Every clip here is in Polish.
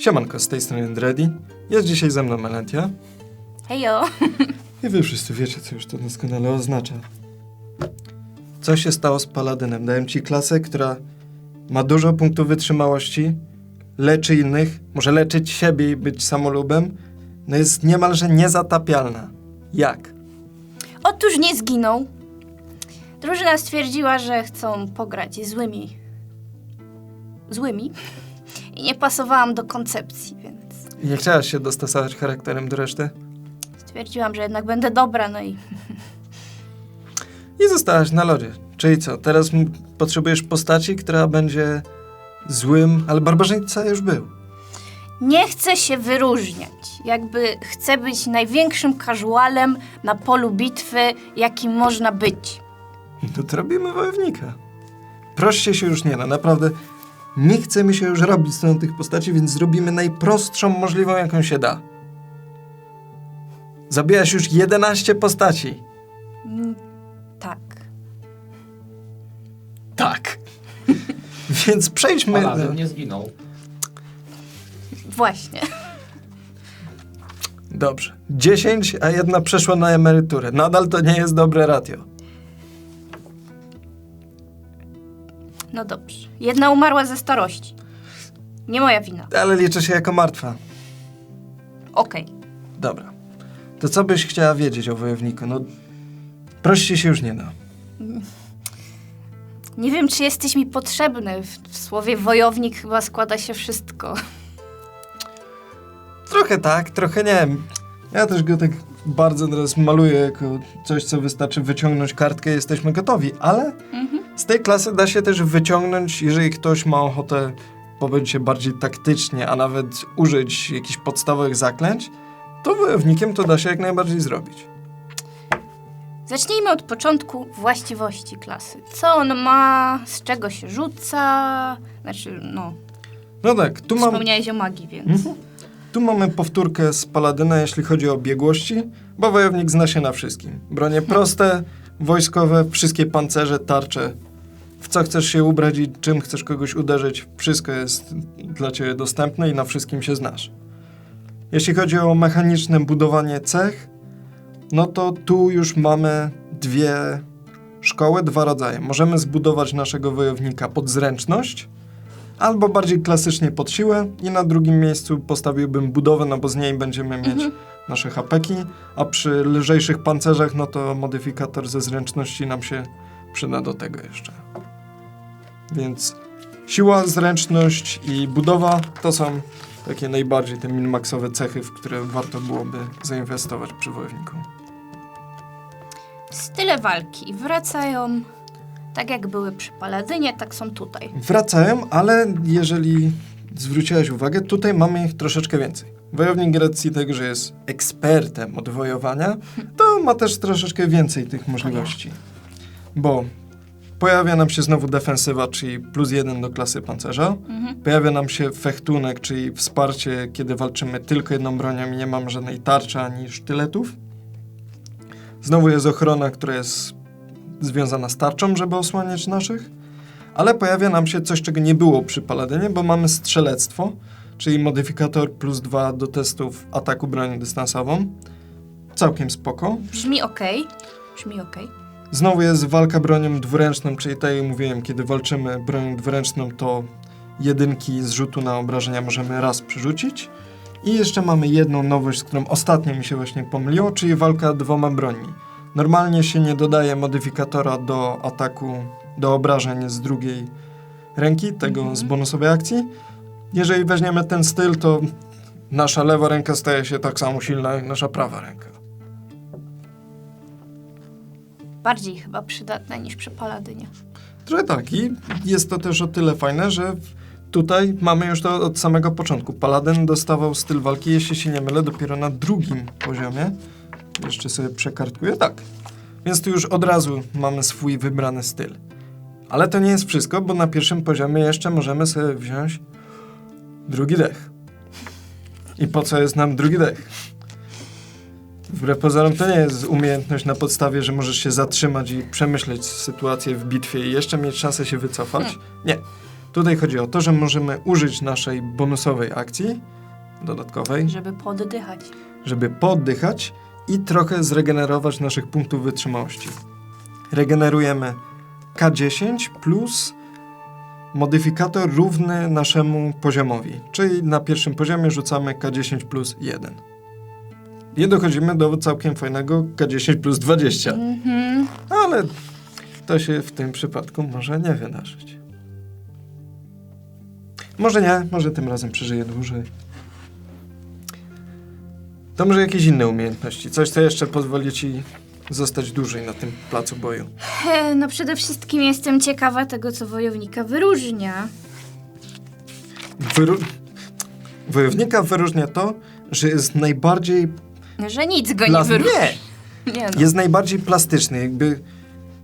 Siemanko, z tej strony Dredi. Jest dzisiaj ze mną Melentia. Hejo! I wy wszyscy wiecie, co już to doskonale oznacza. Co się stało z Paladynem? Dałem ci klasę, która ma dużo punktów wytrzymałości, leczy innych, może leczyć siebie i być samolubem, no jest niemalże niezatapialna. Jak? Otóż nie zginął. Drużyna stwierdziła, że chcą pograć złymi. złymi. Nie pasowałam do koncepcji, więc Nie chciałaś się dostosować charakterem do reszty? stwierdziłam, że jednak będę dobra, no i I zostałaś na lodzie. Czyli co, teraz m- potrzebujesz postaci, która będzie złym, ale barbarzyńca już był. nie chcę się wyróżniać. Jakby chcę być największym casualem na polu bitwy, jakim można być. No to robimy wojownika. Proście się już nie da, naprawdę. Nie chce mi się już robić stron tych postaci, więc zrobimy najprostszą możliwą, jaką się da. Zabijasz już 11 postaci. Mm, Tak. Tak. więc przejdźmy. Paladyn nie zginął. Właśnie. Dobrze. 10, a jedna przeszła na emeryturę. Nadal to nie jest dobre ratio. No dobrze. Jedna umarła ze starości. Nie moja wina. Ale liczę się jako martwa. Okej. Dobra. To co byś chciała wiedzieć o wojowniku? No, prościej się już nie da. Nie wiem, czy jesteś mi potrzebny. W, w słowie wojownik chyba składa się wszystko. Trochę tak, trochę nie. Ja też go tak bardzo teraz maluję jako coś, co wystarczy wyciągnąć kartkę i jesteśmy gotowi, ale z tej klasy da się też wyciągnąć, jeżeli ktoś ma ochotę pobyć się bardziej taktycznie, a nawet użyć jakichś podstawowych zaklęć, to wojownikiem to da się jak najbardziej zrobić. Zacznijmy od początku właściwości klasy. Co on ma, z czego się rzuca. Znaczy, no, No tak, tu mam, wspomniałeś o magii, więc. Mhm. tu mamy powtórkę z Paladyna, jeśli chodzi o biegłości, bo wojownik zna się na wszystkim. Bronie proste, wojskowe, wszystkie pancerze, tarcze. Co chcesz się ubrać i czym chcesz kogoś uderzyć, wszystko jest dla ciebie dostępne i na wszystkim się znasz. Jeśli chodzi o mechaniczne budowanie cech, no to tu już mamy dwie szkoły, dwa rodzaje. Możemy zbudować naszego wojownika pod zręczność, albo bardziej klasycznie pod siłę i na drugim miejscu postawiłbym budowę, no bo z niej będziemy mieć nasze hapeki, a przy lżejszych pancerzach, no to modyfikator ze zręczności nam się przyda do tego jeszcze. Więc siła, zręczność i budowa to są takie najbardziej te minmaxowe cechy, w które warto byłoby zainwestować przy wojowniku. Style walki wracają tak, jak były przy Paladynie, tak są tutaj. Wracają, ale jeżeli zwróciłaś uwagę, tutaj mamy ich troszeczkę więcej. Wojownik racji tego, że jest ekspertem od wojowania, to ma też troszeczkę więcej tych możliwości. Bo pojawia nam się znowu defensywa, czyli plus jeden do klasy pancerza. Mhm. Pojawia nam się fechtunek, czyli wsparcie, kiedy walczymy tylko jedną bronią i nie mamy żadnej tarczy ani sztyletów. Znowu jest ochrona, która jest związana z tarczą, żeby osłaniać naszych. Ale pojawia nam się coś, czego nie było przy Paladynie, bo mamy strzelectwo, czyli modyfikator plus dwa do testów ataku bronią dystansową. Całkiem spoko. Brzmi ok. Brzmi ok. Znowu jest walka bronią dwuręczną, czyli tak jak mówiłem, kiedy walczymy bronią dwuręczną, to jedynki z rzutu na obrażenia możemy raz przerzucić. I jeszcze mamy jedną nowość, z którą ostatnio mi się właśnie pomyliło, czyli walka dwoma broni. Normalnie się nie dodaje modyfikatora do ataku, do obrażeń z drugiej ręki, tego Mhm. z bonusowej akcji. Jeżeli weźmiemy ten styl, to nasza lewa ręka staje się tak samo silna jak nasza prawa ręka. Bardziej chyba przydatne niż przy Paladynie. Trochę tak i jest to też o tyle fajne, że tutaj mamy już to od samego początku. Paladyn dostawał styl walki, jeśli się nie mylę, dopiero na drugim poziomie. Jeszcze sobie przekartkuję, tak. Więc tu już od razu mamy swój wybrany styl. Ale to nie jest wszystko, bo na pierwszym poziomie jeszcze możemy sobie wziąć drugi dech. I po co jest nam drugi dech? Wbrew pozorom to nie jest umiejętność na podstawie, że możesz się zatrzymać i przemyśleć sytuację w bitwie i jeszcze mieć szansę się wycofać. Nie. Tutaj chodzi o to, że możemy użyć naszej bonusowej akcji dodatkowej, Żeby poddychać. żeby poddychać i trochę zregenerować naszych punktów wytrzymałości. Regenerujemy K10 plus modyfikator równy naszemu poziomowi, czyli na pierwszym poziomie rzucamy K10 plus 1. I dochodzimy do całkiem fajnego K10 plus 20, Mhm. ale to się w tym przypadku może nie wydarzyć. Może nie, może tym razem przeżyję dłużej. To może jakieś inne umiejętności, coś co jeszcze pozwoli ci zostać dłużej na tym placu boju. E, No przede wszystkim jestem ciekawa tego, co wojownika wyróżnia. Wyru... Wojownika wyróżnia to, że jest najbardziej Że nic go nie plas-. Nie! Nie no. Jest najbardziej plastyczny. Jakby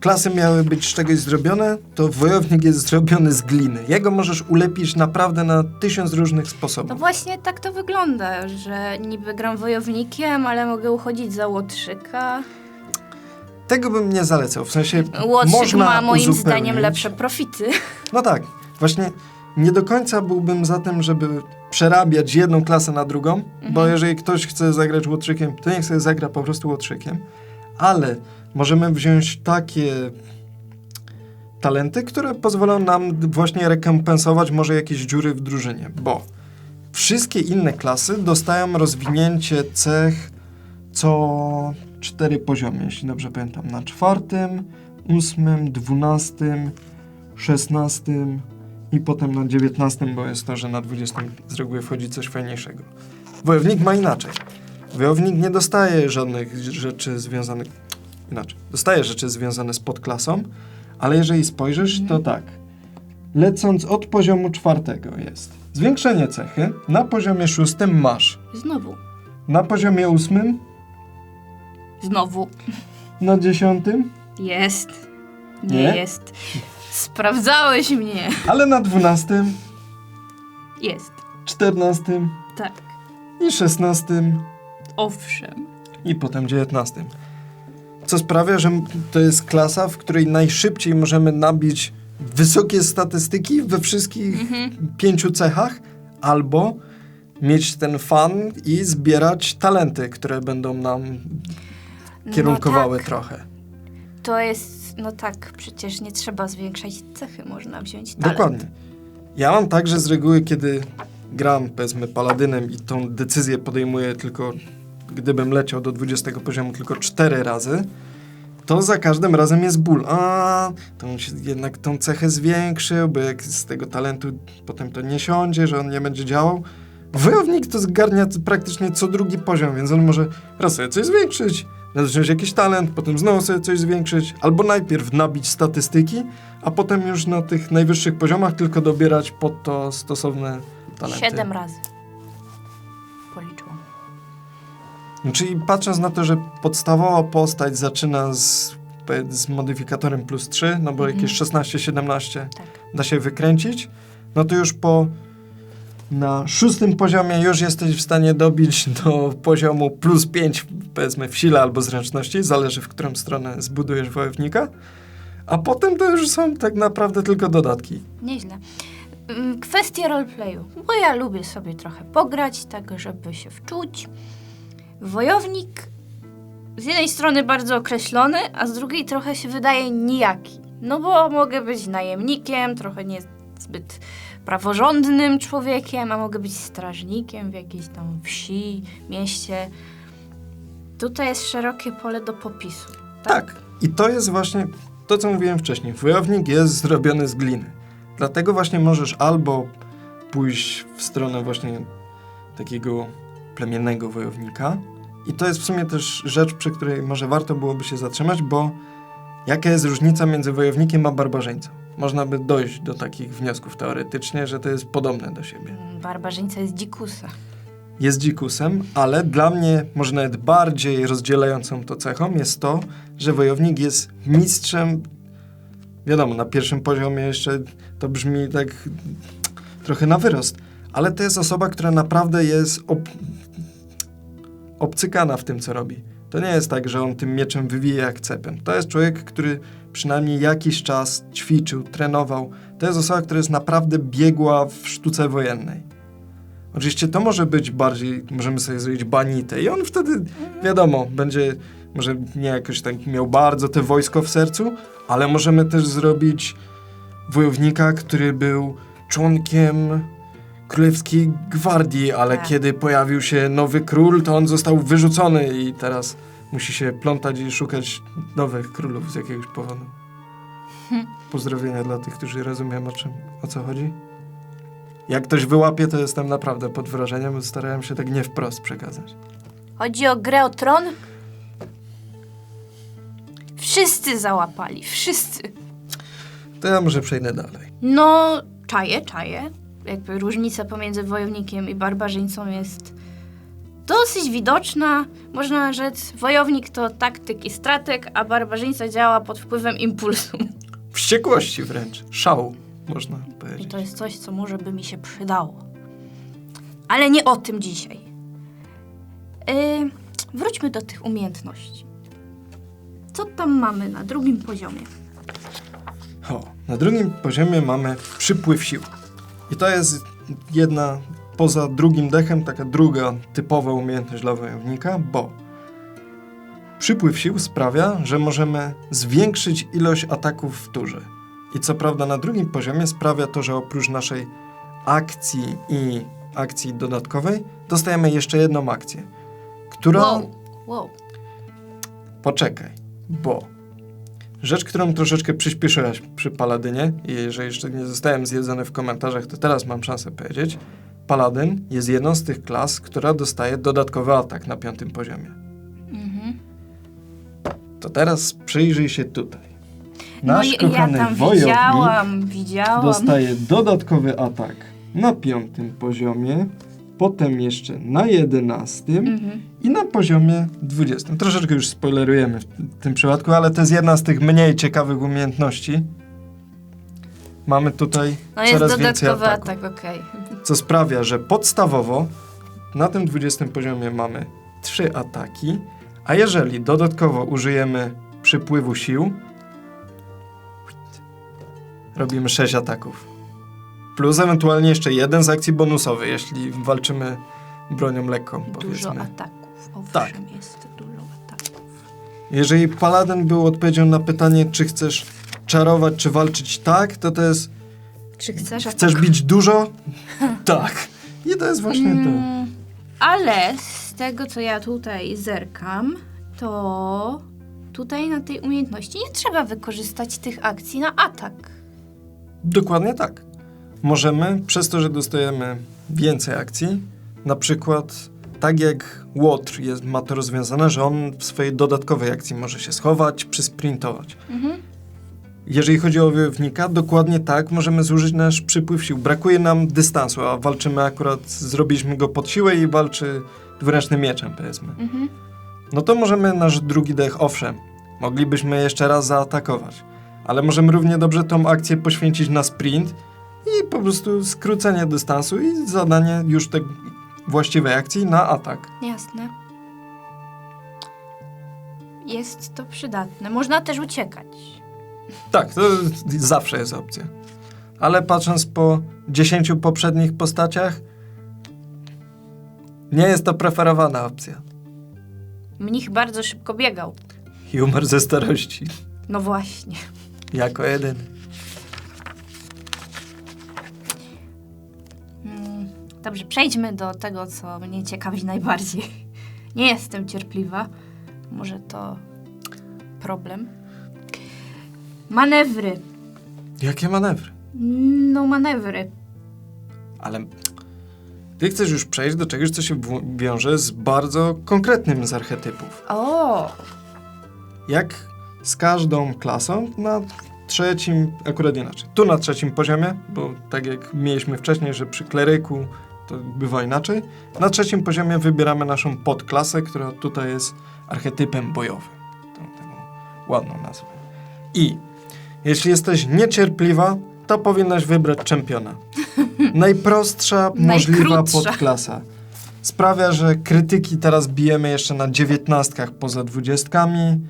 klasy miały być z czegoś zrobione, to wojownik jest zrobiony z gliny. Jego możesz ulepić naprawdę na tysiąc różnych No sposobów. właśnie tak to wygląda, że niby gram wojownikiem, ale mogę uchodzić za łotrzyka. Tego bym nie zalecał. W sensie Łotrzyk można ma moim uzupełnić. zdaniem lepsze profity. No tak. Właśnie nie do końca byłbym za tym, żeby przerabiać jedną klasę na drugą, bo jeżeli ktoś chce zagrać łotrzykiem, to niech sobie zagra po prostu łotrzykiem. Ale możemy wziąć takie talenty, które pozwolą nam właśnie rekompensować może jakieś dziury w drużynie, bo wszystkie inne klasy dostają rozwinięcie cech co cztery poziomy, jeśli dobrze pamiętam. Na czwartym, ósmym, dwunastym, szesnastym i potem na dziewiętnastym, bo jest to, że na dwudziestym z reguły wchodzi coś fajniejszego. Wojownik ma inaczej. Wojownik nie dostaje żadnych rzeczy związanych... Inaczej. Dostaje rzeczy związane z podklasą, ale jeżeli spojrzysz, to tak. Lecąc od poziomu czwartego jest zwiększenie cechy. Na poziomie szóstym masz. Znowu. Na poziomie ósmym, Znowu. na dziesiątym, Jest. Nie, Nie? jest. Sprawdzałeś mnie. ale na dwunastym, Jest. czternastym Tak. i szesnastym Owszem. i potem dziewiętnastym. Co sprawia, że to jest klasa, w której najszybciej możemy nabić wysokie statystyki we wszystkich Mhm. pięciu cechach, albo mieć ten fan i zbierać talenty, które będą nam kierunkowały No tak, trochę. To jest, no tak, przecież nie trzeba zwiększać cechy, można wziąć talent. Dokładnie. Ja mam tak, że z reguły, kiedy gram, powiedzmy, paladynem i tą decyzję podejmuję tylko, gdybym leciał do 20 poziomu tylko 4 razy, to za każdym razem jest ból. A, to on się jednak tą cechę zwiększył, bo jak z tego talentu potem to nie siądzie, że on nie będzie działał. Wojownik to zgarnia praktycznie co drugi poziom, więc on może raz sobie coś zwiększyć, raz wziąć jakiś talent, potem znowu sobie coś zwiększyć, albo najpierw nabić statystyki, a potem już na tych najwyższych poziomach tylko dobierać pod to stosowne talenty. Siedem razy. Policzyłam. Czyli patrząc na to, że podstawowa postać zaczyna z, z modyfikatorem plus 3, no bo Mhm. jakieś 16-17 Tak. da się wykręcić, no to już po na szóstym poziomie już jesteś w stanie dobić do poziomu plus 5 powiedzmy w sile albo zręczności, zależy w którą stronę zbudujesz wojownika, a potem to już są tak naprawdę tylko dodatki. Nieźle. Mm, Kwestie roleplayu. Bo ja lubię sobie trochę pograć, tak żeby się wczuć. Wojownik z jednej strony bardzo określony, a z drugiej trochę się wydaje nijaki. No bo mogę być najemnikiem, trochę niezbyt praworządnym człowiekiem, a mogę być strażnikiem w jakiejś tam wsi, mieście. Tutaj jest szerokie pole do popisu. Tak. I to jest właśnie to, co mówiłem wcześniej. Wojownik jest zrobiony z gliny. Dlatego właśnie możesz albo pójść w stronę właśnie takiego plemiennego wojownika. I to jest w sumie też rzecz, przy której może warto byłoby się zatrzymać, bo jaka jest różnica między wojownikiem a barbarzyńcą? Można by dojść do takich wniosków teoretycznie, że to jest podobne do siebie Mm, Barbarzyńca jest dzikusa. jest dzikusem, ale dla mnie może nawet bardziej rozdzielającą to cechą jest to, że wojownik jest mistrzem. Wiadomo, na pierwszym poziomie jeszcze to brzmi tak trochę na wyrost, ale to jest osoba, która naprawdę jest ob... obcykana w tym, co robi. To nie jest tak, że on tym mieczem wywija jak cepem. To jest człowiek, który przynajmniej jakiś czas ćwiczył, trenował, to jest osoba, która jest naprawdę biegła w sztuce wojennej. Oczywiście to może być bardziej, możemy sobie zrobić banitę i on wtedy, wiadomo, będzie, może nie jakoś tak miał bardzo te wojsko w sercu, ale możemy też zrobić wojownika, który był członkiem królewskiej gwardii, ale Tak. kiedy pojawił się nowy król, to on został wyrzucony i teraz musi się plątać i szukać nowych królów z jakiegoś powodu. Pozdrowienia dla tych, którzy rozumieją o czym, o co chodzi. Jak ktoś wyłapie, to jestem naprawdę pod wrażeniem, starałem się tak nie wprost przekazać. Chodzi o grę o tron? Wszyscy załapali, wszyscy. To ja może przejdę dalej. No, czaję, czaję. Jakby różnica pomiędzy wojownikiem i barbarzyńcą jest dosyć widoczna. Można rzec, wojownik to taktyk i strateg, a barbarzyńca działa pod wpływem impulsu. Wściekłości wręcz, szału, można I powiedzieć. to jest coś, co może by mi się przydało. Ale nie o tym dzisiaj. Yy, wróćmy do tych umiejętności. Co tam mamy na drugim poziomie? O, na drugim poziomie mamy przypływ sił. I to jest jedna, poza drugim dechem, taka druga typowa umiejętność dla wojownika, bo przypływ sił sprawia, że możemy zwiększyć ilość ataków w turze. I co prawda na drugim poziomie sprawia to, że oprócz naszej akcji i akcji dodatkowej dostajemy jeszcze jedną akcję, która... Wow, wow. Poczekaj, bo rzecz, którą troszeczkę przyspieszyłaś przy Paladynie i jeżeli jeszcze nie zostałem zjedzony w komentarzach, to teraz mam szansę powiedzieć. Paladyn jest jedną z tych klas, która dostaje dodatkowy atak na piątym poziomie. Mhm. To teraz przyjrzyj się tutaj. No Nasz ja kochany tam wojownik widziałam, widziałam. dostaje dodatkowy atak na piątym poziomie, potem jeszcze na jedenastym Mhm. i na poziomie 20. Troszeczkę już spoilerujemy w tym przypadku, ale to jest jedna z tych mniej ciekawych umiejętności. Mamy tutaj No jest coraz więcej dodatkowy ataków, atak, okej. co sprawia, że podstawowo na tym 20 poziomie mamy 3 ataki, a jeżeli dodatkowo użyjemy przypływu sił, robimy 6 ataków. Plus ewentualnie jeszcze jeden z akcji bonusowej, jeśli walczymy bronią lekką, Dużo powiedzmy. ataków. Owszem, Tak. jest dużo ataków. Jeżeli paladyn był odpowiedzią na pytanie, czy chcesz czarować, czy walczyć tak, to to jest Czy chcesz chcesz bić dużo? tak. I to jest właśnie to. Mm, ale z tego, co ja tutaj zerkam, to tutaj na tej umiejętności nie trzeba wykorzystać tych akcji na atak. Dokładnie tak. Możemy, przez to, że dostajemy więcej akcji, na przykład tak jak Łotr jest, ma to rozwiązane, że on w swojej dodatkowej akcji może się schować, przysprintować. Mhm. Jeżeli chodzi o wojownika, dokładnie tak możemy zużyć nasz przypływ sił. Brakuje nam dystansu, a walczymy akurat, zrobiliśmy go pod siłę i walczy dwuręcznym mieczem, powiedzmy. Mhm. No to możemy nasz drugi dech, owszem, moglibyśmy jeszcze raz zaatakować, ale możemy równie dobrze tą akcję poświęcić na sprint i po prostu skrócenie dystansu i zadanie już tej właściwej akcji na atak. Jasne. Jest to przydatne. Można też uciekać. Tak, to zawsze jest opcja. Ale patrząc po 10 poprzednich postaciach, nie jest to preferowana opcja. Mnich bardzo szybko biegał. Humor ze starości. No właśnie. Jako jeden. Mm, Dobrze, przejdźmy do tego, co mnie ciekawi najbardziej. Nie jestem cierpliwa. Może to problem. Manewry. Jakie manewry? No, manewry. Ale ty chcesz już przejść do czegoś, co się w- wiąże z bardzo konkretnym z archetypów. O! Jak z każdą klasą na trzecim, akurat inaczej, tu na trzecim poziomie, bo tak jak mieliśmy wcześniej, że przy kleryku to bywa inaczej, na trzecim poziomie wybieramy naszą podklasę, która tutaj jest archetypem bojowym. Tą taką ładną nazwę. I jeśli jesteś niecierpliwa, to powinnaś wybrać czempiona. Najprostsza możliwa podklasa. Sprawia, że krytyki teraz bijemy jeszcze na dziewiętnastkach poza dwudziestkami.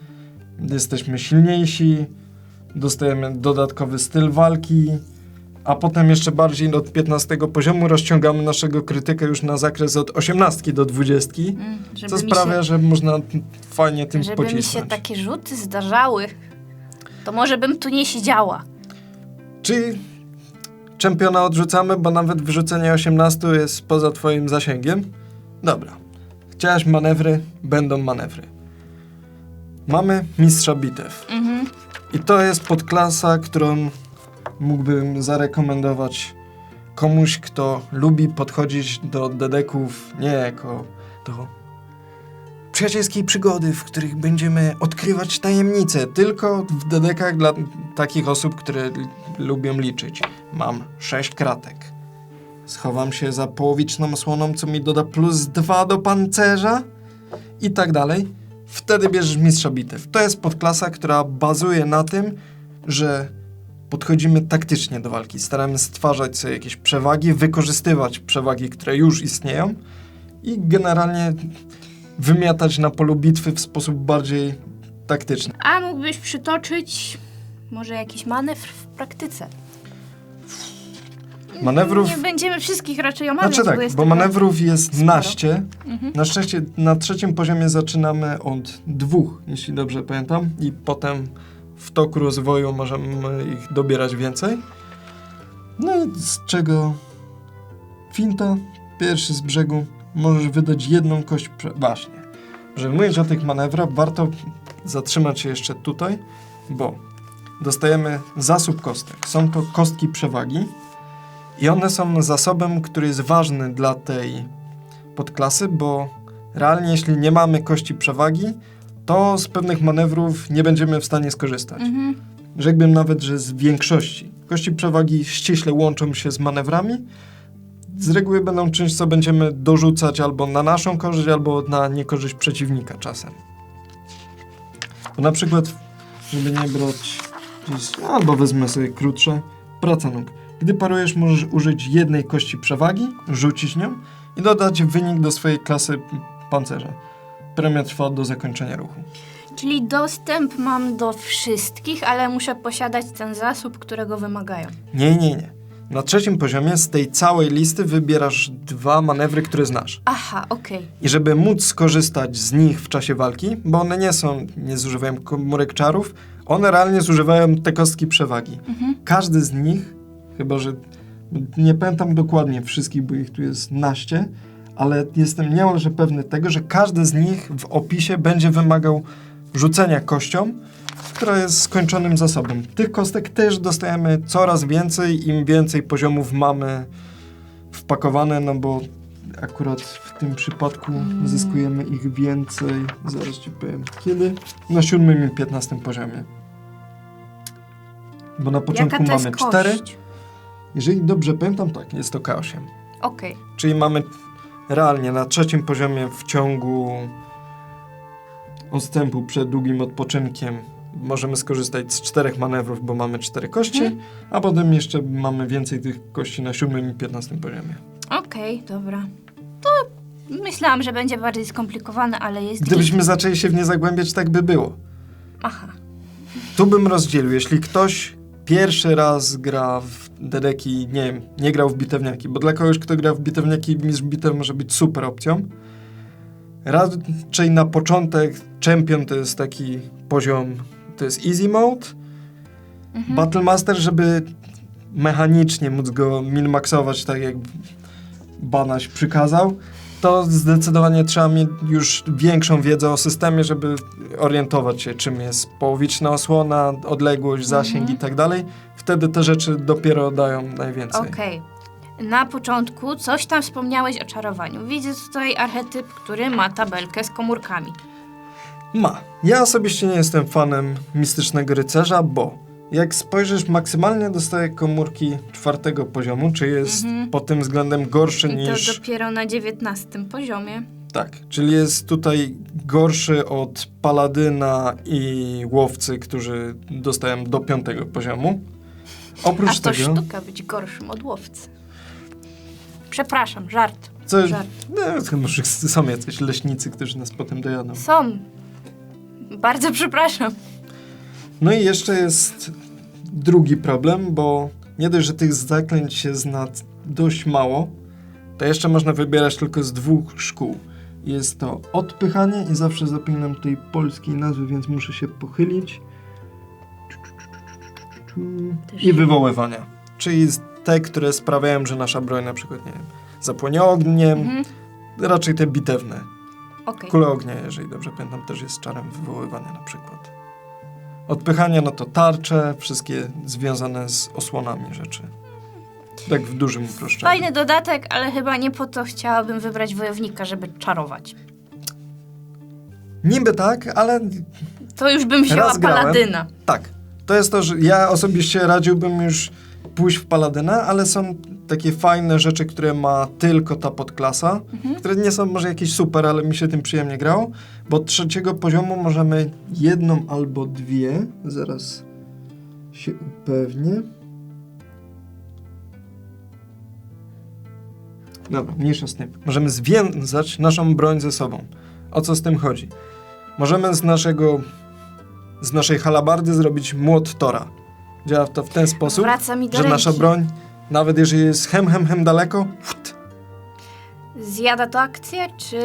Jesteśmy silniejsi, dostajemy dodatkowy styl walki, a potem jeszcze bardziej od 15 poziomu rozciągamy naszego krytyka już na zakres od 18 do 20, Mm, żeby co sprawia, się, że można fajnie tym żeby mi się pocisnąć. takie rzuty zdarzały, to może bym tu nie siedziała. Czyli czempiona odrzucamy, bo nawet wyrzucenie 18 jest poza twoim zasięgiem? Dobra. Chciałaś manewry, będą manewry. Mamy mistrza bitew. Mhm. I to jest podklasa, którą mógłbym zarekomendować komuś, kto lubi podchodzić do dedeków nie jako do przyjacielskiej przygody, w których będziemy odkrywać tajemnice, tylko w dedekach dla takich osób, które lubią liczyć. Mam sześć kratek. Schowam się za połowiczną osłoną, co mi doda plus dwa do pancerza i tak dalej. Wtedy bierzesz mistrza bitew. To jest podklasa, która bazuje na tym, że podchodzimy taktycznie do walki. Staramy stwarzać sobie jakieś przewagi, wykorzystywać przewagi, które już istnieją i generalnie wymiatać na polu bitwy w sposób bardziej taktyczny. A mógłbyś przytoczyć może jakiś manewr w praktyce? Manewrów... Nie będziemy wszystkich raczej omawiać, Znaczy tak, jest bo manewrów jest sporo. naście. Mhm. Na szczęście na trzecim poziomie zaczynamy od dwóch, jeśli dobrze pamiętam, i potem w toku rozwoju możemy ich dobierać więcej. No i z czego finta, pierwszy z brzegu, możesz wydać jedną kość. Prze- Właśnie. Żeby mówić o tych manewrach, warto zatrzymać się jeszcze tutaj, bo dostajemy zasób kostek. Są to kostki przewagi i one są zasobem, który jest ważny dla tej podklasy, bo realnie jeśli nie mamy kości przewagi, to z pewnych manewrów nie będziemy w stanie skorzystać. Mhm. Rzekłbym nawet, że z większości. Kości przewagi ściśle łączą się z manewrami. Z reguły będą czymś, co będziemy dorzucać albo na naszą korzyść, albo na niekorzyść przeciwnika czasem. Bo na przykład, żeby nie brać albo wezmę sobie krótsze, praca nóg. Gdy parujesz, możesz użyć jednej kości przewagi, rzucić nią i dodać wynik do swojej klasy pancerza. Premia trwa do zakończenia ruchu. Czyli dostęp mam do wszystkich, ale muszę posiadać ten zasób, którego wymagają. Nie, nie, nie. Na trzecim poziomie z tej całej listy wybierasz dwa manewry, które znasz. Aha, okej. I żeby móc skorzystać z nich w czasie walki, bo one nie są, nie zużywają komórek czarów, one realnie zużywają te kostki przewagi. Każdy z nich, chyba że nie pamiętam dokładnie wszystkich, bo ich tu jest naście, ale jestem niemalże pewny tego, że każdy z nich w opisie będzie wymagał rzucenia kością, która jest skończonym zasobem. Tych kostek też dostajemy coraz więcej, im więcej poziomów mamy wpakowane, no bo akurat w tym przypadku zyskujemy ich więcej, zaraz ci powiem kiedy, na siódmym i piętnastym poziomie. Bo na początku Jaka to mamy jest cztery, kość? jeżeli dobrze pamiętam, tak, jest to K8. Okej. Czyli mamy realnie na trzecim poziomie w ciągu odstępu przed długim odpoczynkiem możemy skorzystać z czterech manewrów, bo mamy cztery kości, Mhm. a potem jeszcze mamy więcej tych kości na siódmym i piętnastym poziomie. Okej, dobra. To myślałam, że będzie bardziej skomplikowane, ale jest... Gdybyśmy zaczęli się w nie zagłębiać, tak by było. Aha. Tu bym rozdzielił, jeśli ktoś pierwszy raz gra w dedeki, nie wiem, nie grał w bitewniaki, bo dla kogoś, kto gra w bitewniaki, mistrz bitew może być super opcją. Raczej na początek champion to jest taki poziom, to jest easy mode. Mhm. Battle Master, żeby mechanicznie móc go minmaxować tak jak Banaś przykazał, to zdecydowanie trzeba mieć już większą wiedzę o systemie, żeby orientować się, czym jest połowiczna osłona, odległość, zasięg Mhm. i tak dalej. Wtedy te rzeczy dopiero dają najwięcej. Okej. Na początku coś tam wspomniałeś o czarowaniu. Widzę tutaj archetyp, który ma tabelkę z komórkami. Ma. Ja osobiście nie jestem fanem mistycznego rycerza, bo jak spojrzysz, maksymalnie dostaje komórki czwartego poziomu, czy jest Mhm. pod tym względem gorszy I to niż dopiero na dziewiętnastym poziomie. Tak, czyli jest tutaj gorszy od paladyna i łowcy, którzy dostają do piątego poziomu. Oprócz A to tego, sztuka być gorszym od łowcy. Przepraszam, żart. co, żart. no, to może są jacyś leśnicy, którzy nas potem dojadą. Są. Bardzo przepraszam. No i jeszcze jest drugi problem, bo nie dość, że tych zaklęć się zna dość mało, to jeszcze można wybierać tylko z dwóch szkół. Jest to odpychanie i zawsze zapominam tej polskiej nazwy, więc muszę się pochylić. I wywoływania. Czyli te, które sprawiają, że nasza broń na przykład, nie wiem, zapłonie ogniem, Mhm. raczej te bitewne. Okej. Kule ognia, jeżeli dobrze pamiętam, też jest czarem wywoływania na przykład. Odpychanie, no to tarcze, wszystkie związane z osłonami rzeczy. Tak w dużym uproszczeniu. Fajny dodatek, ale chyba nie po to chciałabym wybrać wojownika, żeby czarować. Niby tak, ale To już bym wzięła paladyna. tak. To jest to, że ja osobiście radziłbym już pójść w Paladyna, ale są takie fajne rzeczy, które ma tylko ta podklasa, które nie są może jakieś super, ale mi się tym przyjemnie grało, bo od trzeciego poziomu możemy jedną albo dwie, zaraz się upewnię. Dobra, mniejsza z tym. Możemy związać naszą broń ze sobą. O co z tym chodzi? Możemy z naszego z naszej halabardy zrobić młot Tora. Działa to w ten sposób, Wraca mi do że ręki. nasza broń, nawet jeżeli jest hem, hem, hem daleko, fut, Zjada to akcję, czy...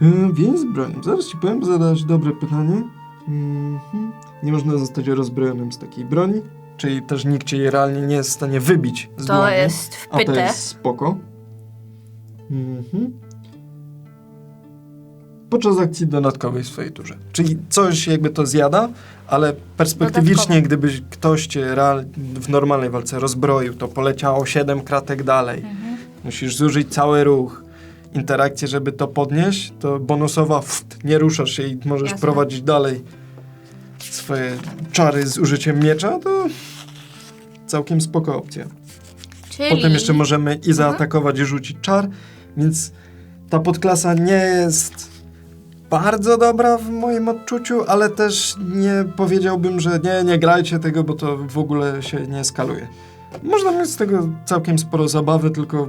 Yy, Więź z bronią. Zaraz ci powiem, zadać dobre pytanie. Mhm. Nie można zostać rozbrojonym z takiej broni, czyli też nikt cię realnie nie jest w stanie wybić z To dłoni. jest A to wpyte. jest spoko. Mhm. Podczas akcji dodatkowej w swojej turze. Czyli coś jakby to zjada, ale perspektywicznie, Dodatkowo. gdyby ktoś cię w normalnej walce rozbroił, to poleciało 7 kratek dalej. Mhm. Musisz zużyć cały ruch, interakcję, żeby to podnieść, to bonusowa, pft, nie ruszasz się i możesz Jasne. prowadzić dalej swoje czary z użyciem miecza, to całkiem spoko opcja. Czyli... Potem jeszcze możemy i zaatakować i rzucić czar, więc ta podklasa nie jest bardzo dobra w moim odczuciu, ale też nie powiedziałbym, że nie, nie grajcie tego, bo to w ogóle się nie skaluje. Można mieć z tego całkiem sporo zabawy, tylko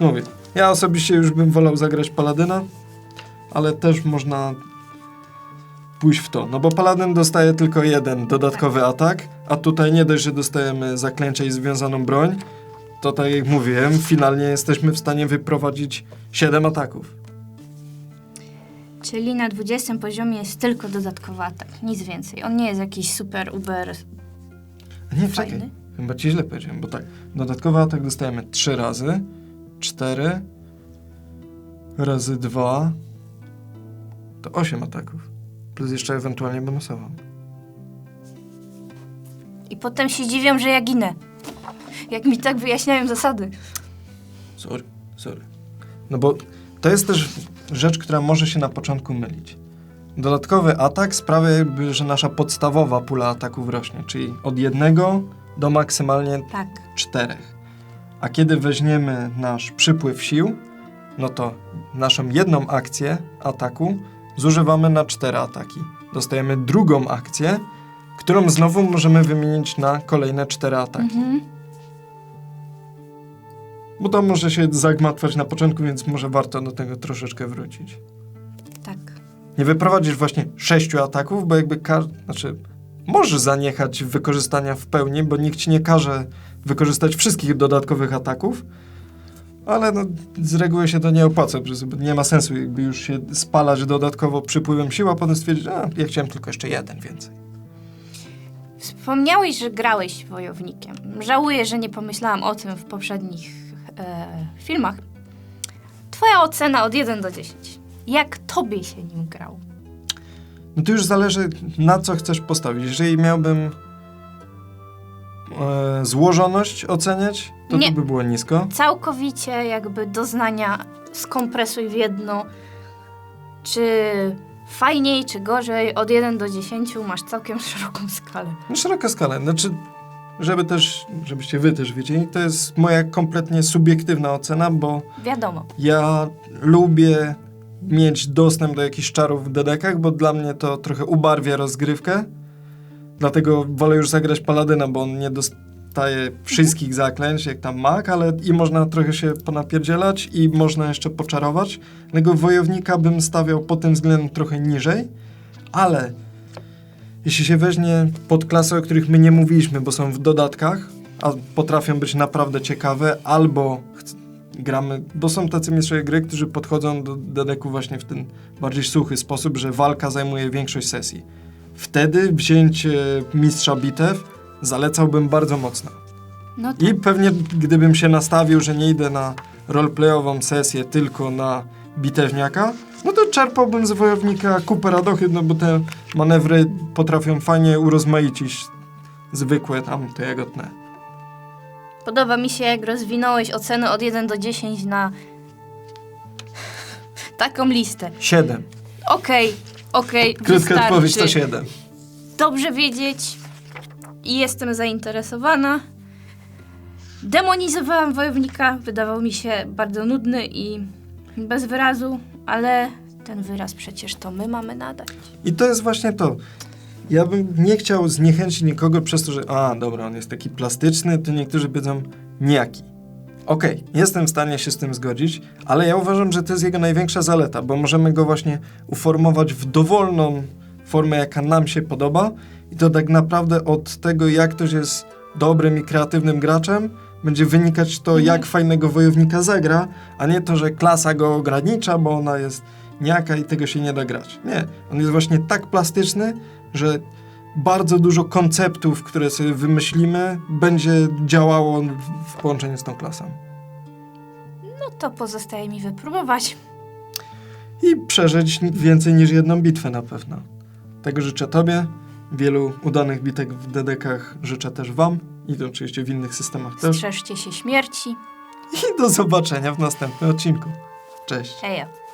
no mówię, ja osobiście już bym wolał zagrać Paladyna, ale też można pójść w to, no bo Paladyn dostaje tylko jeden dodatkowy atak, a tutaj nie dość, że dostajemy zaklęcie i związaną broń, to tak jak mówiłem, finalnie jesteśmy w stanie wyprowadzić 7 ataków. Czyli na 20 poziomie jest tylko dodatkowy atak, nic więcej. On nie jest jakiś super uber A nie, czekaj, fajny. chyba ci źle powiedziałem, bo tak, dodatkowy atak dostajemy 3 razy, 4 razy 2 to 8 ataków, plus jeszcze ewentualnie bonusową. I potem się dziwią, że ja ginę. Jak mi tak wyjaśniają zasady. Sorry, sorry. No bo to jest też rzecz, która może się na początku mylić. Dodatkowy atak sprawia, że nasza podstawowa pula ataków rośnie, czyli od jednego do maksymalnie Tak. czterech. A kiedy weźmiemy nasz przypływ sił, no to naszą jedną akcję ataku zużywamy na cztery ataki. Dostajemy drugą akcję, którą znowu możemy wymienić na kolejne cztery ataki. Mhm. Bo to może się zagmatwać na początku, więc może warto do tego troszeczkę wrócić. Tak. Nie wyprowadzisz właśnie sześciu ataków, bo jakby każdy, znaczy możesz zaniechać wykorzystania w pełni, bo nikt ci nie każe wykorzystać wszystkich dodatkowych ataków, ale no, z reguły się to nie opłaca, bo nie ma sensu jakby już się spalać dodatkowo przypływem sił, a potem stwierdzić, a ja chciałem tylko jeszcze jeden więcej. Wspomniałeś, że grałeś wojownikiem. Żałuję, że nie pomyślałam o tym w poprzednich e, filmach. Twoja ocena od 1 do 10. Jak tobie się nim grał? No to już zależy na co chcesz postawić. Jeżeli miałbym e, złożoność oceniać, to Nie. to by było nisko. Całkowicie jakby doznania skompresuj w jedno. Czy fajniej, czy gorzej? Od 1 do 10 masz całkiem szeroką skalę. No szeroka skala. Znaczy, żeby też, żebyście wy też wiedzieli, to jest moja kompletnie subiektywna ocena, bo Wiadomo. ja lubię mieć dostęp do jakichś czarów w dedekach, bo dla mnie to trochę ubarwia rozgrywkę. Dlatego wolę już zagrać Paladyna, bo on nie dostaje wszystkich zaklęć, jak tam mag, ale i można trochę się ponapierdzielać i można jeszcze poczarować. Tego wojownika bym stawiał pod tym względem trochę niżej, ale jeśli się weźmie podklasy, o których my nie mówiliśmy, bo są w dodatkach, a potrafią być naprawdę ciekawe, albo gramy, bo są tacy mistrzowie gry, którzy podchodzą do dedeku właśnie w ten bardziej suchy sposób, że walka zajmuje większość sesji. Wtedy wzięcie mistrza bitew zalecałbym bardzo mocno. No tak. I pewnie gdybym się nastawił, że nie idę na roleplayową sesję, tylko na bitewniaka, no to czerpałbym z wojownika kupę radochy, no bo te manewry potrafią fajnie urozmaicić zwykłe tam te jagotne. Podoba mi się, jak rozwinąłeś ocenę od 1 do 10 na taką listę. Siedem. Okej, okej, Krótka wystarczy. odpowiedź to siedem. Dobrze wiedzieć i jestem zainteresowana. Demonizowałam wojownika, wydawał mi się bardzo nudny i bez wyrazu, ale ten wyraz przecież to my mamy nadać. I to jest właśnie to. Ja bym nie chciał zniechęcić nikogo przez to, że a, dobra, on jest taki plastyczny, to niektórzy powiedzą nijaki. Okej, jestem w stanie się z tym zgodzić, ale ja uważam, że to jest jego największa zaleta, bo możemy go właśnie uformować w dowolną formę, jaka nam się podoba i to tak naprawdę od tego, jak ktoś jest dobrym i kreatywnym graczem, będzie wynikać to, jak fajnego wojownika zagra, a nie to, że klasa go ogranicza, bo ona jest niaka i tego się nie da grać. Nie, on jest właśnie tak plastyczny, że bardzo dużo konceptów, które sobie wymyślimy, będzie działało w- w połączeniu z tą klasą. No to pozostaje mi wypróbować. I przeżyć więcej niż jedną bitwę na pewno. Tego życzę Tobie, wielu udanych bitek w dedekach życzę też Wam i to oczywiście w innych systemach też. Strzeżcie się śmierci. I do zobaczenia w następnym odcinku. Cześć. Heja.